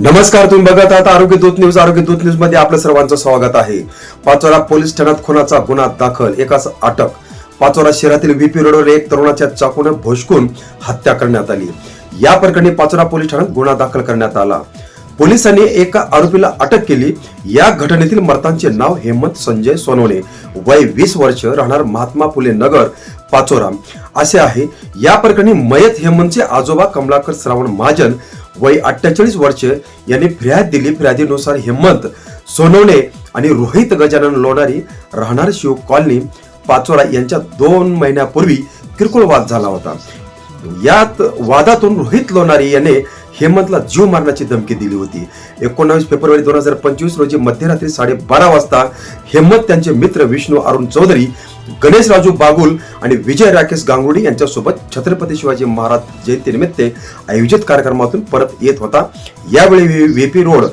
नमस्कार तुम्ही बघत आहात आरोग्य दूत न्यूज. आरोग्य दूत न्यूजमध्ये आपलं सर्वांचं स्वागत आहे. पाचोरा पोलीस ठाण्यात खुनाचा गुन्हा दाखल एकाच अटक. पाचोरा शहरातील व्हीपी रोडवर एक तरुणाच्या चाकून भोसकून हत्या करण्यात आली. या प्रकरणी पाचोरा पोलीस ठाण्यात गुन्हा दाखल करण्यात आला. पोलिसांनी एका आरोपीला अटक केली. या घटनेतील मृतांचे नाव हेमंत संजय सोनवणे. वय वीस वर्ष राहणार महात्मा फुले नगर पाचोरा. असे आहे या प्रकरणी मयत हेमंतचे आजोबा कमलाकर श्रावण महाजन वय अठ्ठेचाळीस वर्ष यांनी फिर्याद दिली. फिर्यादीनुसार हेमंत सोनवणे आणि रोहित गजानन लोणारी राहणार शिव कॉलनी पाचोरा यांच्या दोन महिन्यापूर्वी किरकोळ वाद झाला होता. यात वादातून रोहित लोणारी याने हेमंतला जीव मारण्याची धमकी दिली होती. एकोणावीस फेब्रुवारी दोन हजार पंचवीस रोजी मध्यरात्री साडेबारा वाजता हेमंत त्यांचे मित्र विष्णू अरुण चौधरी गणेश राजू बागुल आणि विजय राकेश गांगुडी यांच्यासोबत छत्रपती शिवाजी महाराज जयंतीनिमित्त आयोजित कार्यक्रमातून परत येत होता. यावेळी व्हीपी रोड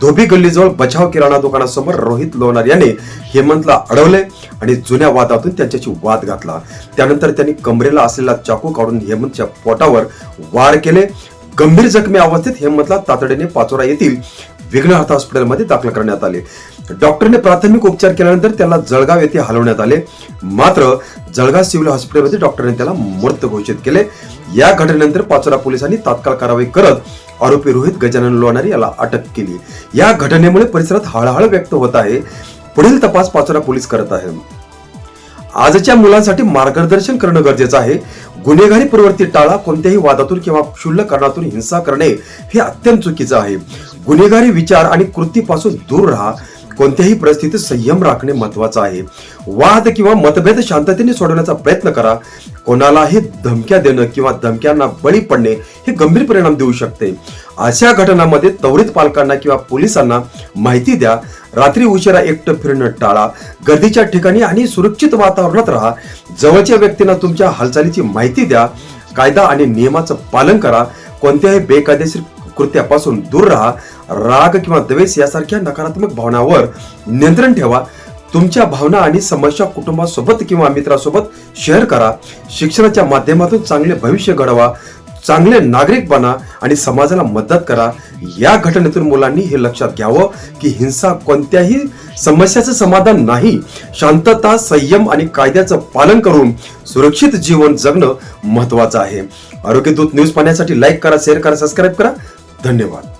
धोबी गल्लीजवळ बचाव किराणा दुकानासमोर रोहित लोणार याने हेमंतला अडवले आणि जुन्या वादातून त्यांच्याशी वाद घातला. त्यानंतर त्यांनी कमरेला असलेला चाकू काढून हेमंतच्या पोटावर वार केले. गंभीर जखमी अवस्थेत हेमंतला तातडीने पाचोरा येथील विघ्नहर्थ हॉस्पिटलमध्ये दाखल करण्यात आले. डॉक्टरने प्राथमिक उपचार केल्यानंतर त्याला जळगाव येथे हलवण्यात आले. मात्र जळगाव सिव्हिल हॉस्पिटलमध्ये डॉक्टरने त्याला मृत घोषित केले. या घटनेनंतर पाचोरा पोलिसांनी तात्काळ कारवाई करत आरोपी रोहित गजानन लोणारी याला अटक केली. या घटनेमुळे परिसरात हळहळ व्यक्त होत आहे. पुढील तपास पाचोरा पोलीस करत आहे. आजच्या मुलांसाठी मार्गदर्शन करणं गरजेचं आहे. गुन्हेगारी प्रवृत्ती टाळा कोणत्याही वादातून किंवा क्षुल्लक कारणातून हिंसा करणे हे अत्यंत चुकीचं आहे. गुन्हेगारी विचार आणि कृतीपासून दूर राहा. कोणत्याही परिस्थितीत संयम राखणे महत्वाचं आहे. वाद किंवा मतभेद शांततेने सोडवण्याचा प्रयत्न करा. कोणालाही धमक्या देणं किंवा धमक्यांना बळी पडणे हे गंभीर परिणाम देऊ शकते. अशा घटनांमध्ये त्वरित पालकांना किंवा पोलिसांना माहिती द्या. रात्री उशिरा एकटं फिरणं टाळा. गर्दीच्या ठिकाणी आणि सुरक्षित वातावरणात राहा. जवळच्या व्यक्तींना तुमच्या हालचालीची माहिती द्या. कायदा आणि नियमाचं पालन करा. कोणत्याही बेकायदेशीर कृत्यापासून दूर राहा. राग किंवा द्वेष यासारख्या नकारात्मक भावनावर नियंत्रण ठेवा. तुमच्या भावना आणि समस्या कुटुंबासोबत किंवा मित्रासोबत शेअर करा. शिक्षणाच्या माध्यमातून चांगले भविष्य घडवा. चांगले नागरिक बना आणि समाजाला मदत करा. या घटनेतून मुलांनी हे लक्षात घ्यावं की हिंसा कोणत्याही समस्याचं समाधान नाही. शांतता संयम आणि कायद्याचं पालन करून सुरक्षित जीवन जगणं महत्वाचं आहे. आरोग्य दूत न्यूज पाहण्यासाठी लाईक करा शेअर करा सबस्क्राईब करा. धन्यवाद.